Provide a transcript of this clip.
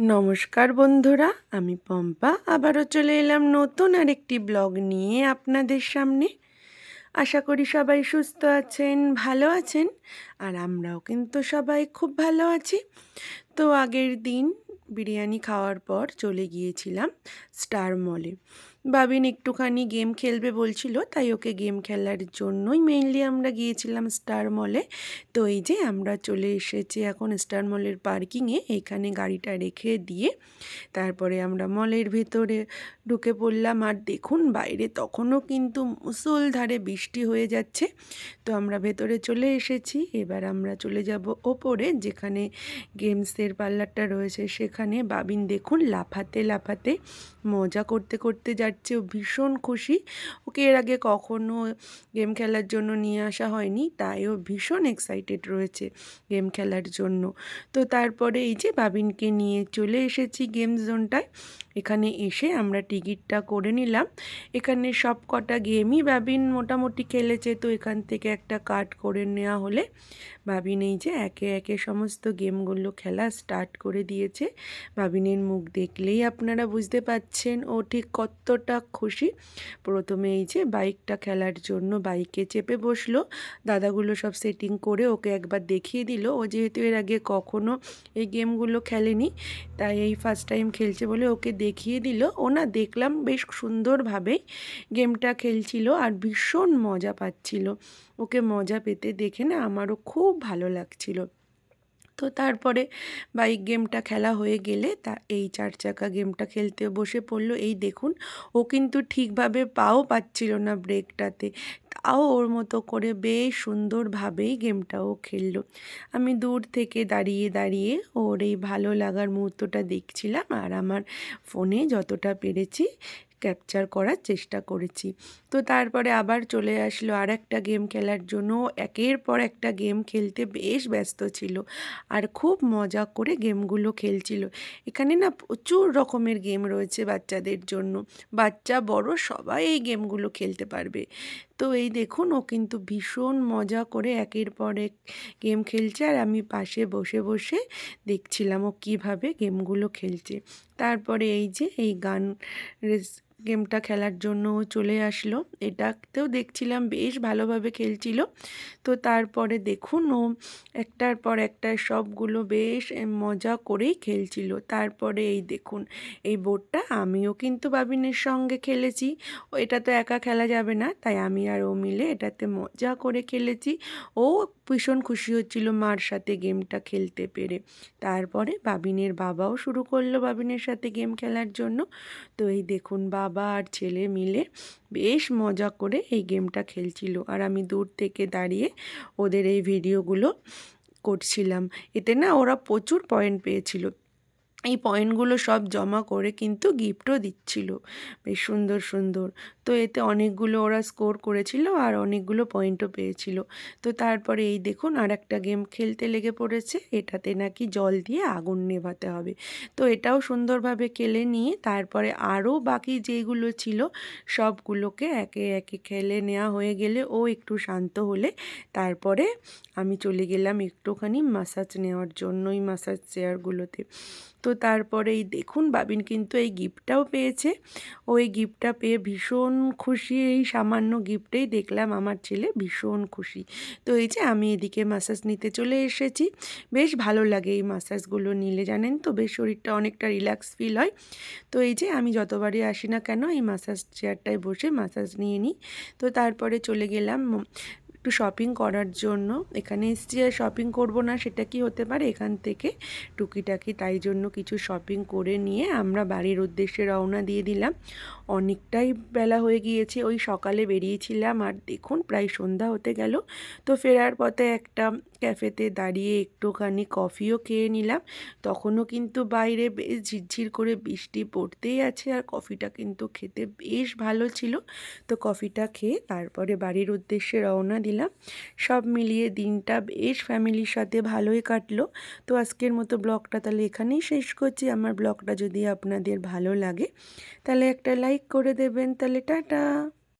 নমস্কার বন্ধুরা, আমি পম্পা। আবারও চলে এলাম নতুন আর একটি ব্লগ নিয়ে আপনাদের সামনে। আশা করি সবাই সুস্থ আছেন, ভালো আছেন, আর আমরাও কিন্তু সবাই খুব ভালো আছি। তো আগের দিন বিরিয়ানি খাওয়ার পর চলে গিয়েছিলাম স্টার মলে। বাবিন একটুখানি গেম খেলবে বলছিল, তাই ওকে গেম খেলার জন্যই মেইনলি আমরা গিয়েছিলাম স্টার মলে তো এই যে আমরা চলে এসেছি এখন স্টার মলের পার্কিংয়ে এখানে গাড়িটা রেখে দিয়ে তারপরে আমরা মলের ভেতরে ঢুকে পড়লাম। আর দেখুন, বাইরে তখনও কিন্তু মুসলধারে বৃষ্টি হয়ে যাচ্ছে। তো আমরা ভেতরে চলে এসেছি, এবার আমরা চলে যাব ওপরে, যেখানে গেমসের পার্লারটা রয়েছে। সেখানে বাবিন দেখুন লাফাতে লাফাতে মজা করতে করতে যাচ্ছে ও ভীষণ খুশি। ওকে এর আগে কখনো গেম খেলার জন্য নিয়ে আসা হয়নি তাই ও ভীষণ এক্সাইটেড রয়েছে গেম খেলার জন্য। তো তারপরে এই যে বাবিনকে নিয়ে চলে এসেছি গেম জোনটায় এখানে এসে আমরা টিকিটটা করে নিলাম। এখানে সব কটা গেমই বাবিন মোটামুটি খেলেছে, তো এখান থেকে একটা কার্ড করে নেওয়া হলে বাবিন এই যে একে একে সমস্ত গেমগুলো খেলা স্টার্ট করে দিয়েছে। বাবিনের মুখ দেখলেই আপনারা বুঝতে পাচ্ছেন ও ঠিক কতটা খুশি। প্রথমে এই যে বাইকটা খেলার জন্য বাইকে চেপে বসল। দাদাগুলো সব সেটিং করে ওকে একবার দেখিয়ে দিল। ও যেহেতু এর আগে কখনো এই গেমগুলো খেলেনি, তাই এই ফার্স্ট টাইম খেলছে বলে ওকে দেখিয়ে দিল। ওনা দেখলাম বেশ সুন্দরভাবেই গেমটা খেলছিল আর ভীষণ মজা পাচ্ছিল। ওকে মজা পেতে দেখে না আমারও খুব ভালো লাগছিল। তো তারপরে বাইক গেমটা খেলা হয়ে গেলে তা এই চার চাকা গেমটা খেলতে বসে পড়ল। এই দেখুন, ও কিন্তু ঠিকভাবে পাও পাচ্ছিল না ব্রেকটাতে। তাও ওর মতো করে বেশ সুন্দরভাবেই গেমটাও খেললো। আমি দূর থেকে দাঁড়িয়ে দাঁড়িয়ে ওর এই ভালো লাগার মুহূর্তটা দেখছিলাম আর আমার ফোনে যতটা পেরেছি ক্যাপচার করার চেষ্টা করেছি। তো তারপরে আবার চলে আসলো আর একটা গেম খেলার জন্য। একের পর একটা গেম খেলতে বেশ ব্যস্ত ছিল আর খুব মজা করে গেমগুলো খেলছিল। এখানে না প্রচুর রকমের গেম রয়েছে বাচ্চাদের জন্য। বাচ্চা, বড় সবাই এই গেমগুলো খেলতে পারবে। তো এই দেখুন, ও কিন্তু ভীষণ মজা করে একের পর এক গেম খেলছে আর আমি পাশে বসে বসে দেখছিলাম ও কীভাবে গেমগুলো খেলছে। তারপরে এই যে এই গান গেমটা খেলার জন্য চলে আসলো। এটাতেও দেখছিলাম বেশ ভালোভাবে খেলছিল। তো তারপরে দেখুন ও একটার পর একটা সবগুলো বেশ মজা করেই খেলছিল। তারপরে এই দেখুন, এই বোর্ডটা আমিও কিন্তু বাবিনের সঙ্গে খেলেছি। ও এটা তো একা খেলা যাবে না, তাই আমি আর ও মিলে এটাতে মজা করে খেলেছি। ও ভীষণ খুশি হচ্ছিল মার সাথে গেমটা খেলতে পেরে। তারপরে বাবিনের বাবাও শুরু করল বাবিনের সাথে গেম খেলার জন্য। তো এই দেখুন, বাবা আর ছেলে মিলে বেশ মজা করে এই গেমটা খেলছিল। আর আমি দূর থেকে দাঁড়িয়ে ওদের এই ভিডিওগুলো করছিলাম। এতে না ওরা প্রচুর পয়েন্ট পেয়েছিল। এই পয়েন্টগুলো সব জমা করে কিন্তু গিফটও দিচ্ছিল। বেশ সুন্দর সুন্দর। তো এতে অনেকগুলো ওরা স্কোর করেছিল আর অনেকগুলো পয়েন্টও পেয়েছিল। তো তারপরে এই দেখুন আর একটা গেম খেলতে লেগে পড়েছে। এটাতে নাকি জল দিয়ে আগুন নেভাতে হবে। তো এটাও সুন্দরভাবে খেলে নিয়ে তারপরে আরও বাকি যেগুলো ছিল সবগুলোকে একে একে খেলে নেওয়া হয়ে গেলে ও একটু শান্ত হলে তারপরে আমি চলে গেলাম একটুখানি মাসাজ নেওয়ার জন্যই মাসাজ চেয়ারগুলোতে তো তারপরে এই দেখুন বাবিন কিন্তু এই গিফটটাও পেয়েছে। ওই গিফটটা পেয়ে ভীষণ খুশি। এই সামান্য গিফটেই দেখলাম আমার ছেলে ভীষণ খুশি। তো এই যে আমি এদিকে মাসাজ নিতে চলে এসেছি। বেশ ভালো লাগে এই মাসাজগুলো নিলে, জানেন তো? বেশ শরীরটা অনেকটা রিল্যাক্স ফিল হয়। তো এই যে আমি যতবারই আসি না কেন, এই মাসাজ চেয়ারটায় বসে মাসাজ নিয়ে নিই। তো তারপরে চলে গেলাম একটু শপিং করার জন্য। এখানে এসছি আর শপিং করব না, সেটা কি হতে পারে? এখান থেকে টুকিটাকি তাই জন্য কিছু শপিং করে নিয়ে আমরা বাড়ির উদ্দেশ্যে রওনা দিয়ে দিলাম। অনেকটাই বেলা হয়ে গিয়েছে, ওই সকালে বেরিয়েছিলাম আর দেখুন প্রায় সন্ধ্যা হতে গেল। তো ফেরার পথে একটা ক্যাফেতে দাঁড়িয়ে একটুখানি কফিও খেয়ে নিলাম। তখনও কিন্তু বাইরে বেশ ঝিরঝির করে বৃষ্টি পড়তেই আছে আর কফিটা কিন্তু খেতে বেশ ভালো ছিল। তো কফিটা খেয়ে তারপরে বাড়ির উদ্দেশ্যে রওনা দিলাম। সব মিলিয়ে দিনটা বেশ ফ্যামিলির সাথে ভালোই কাটলো। তো আজকের মতো ব্লগটা তাহলে এখানেই শেষ করছি। আমার ব্লগটা যদি আপনাদের ভালো লাগে তাহলে একটা লাইক করে দেবেন। তাহলে টাটা!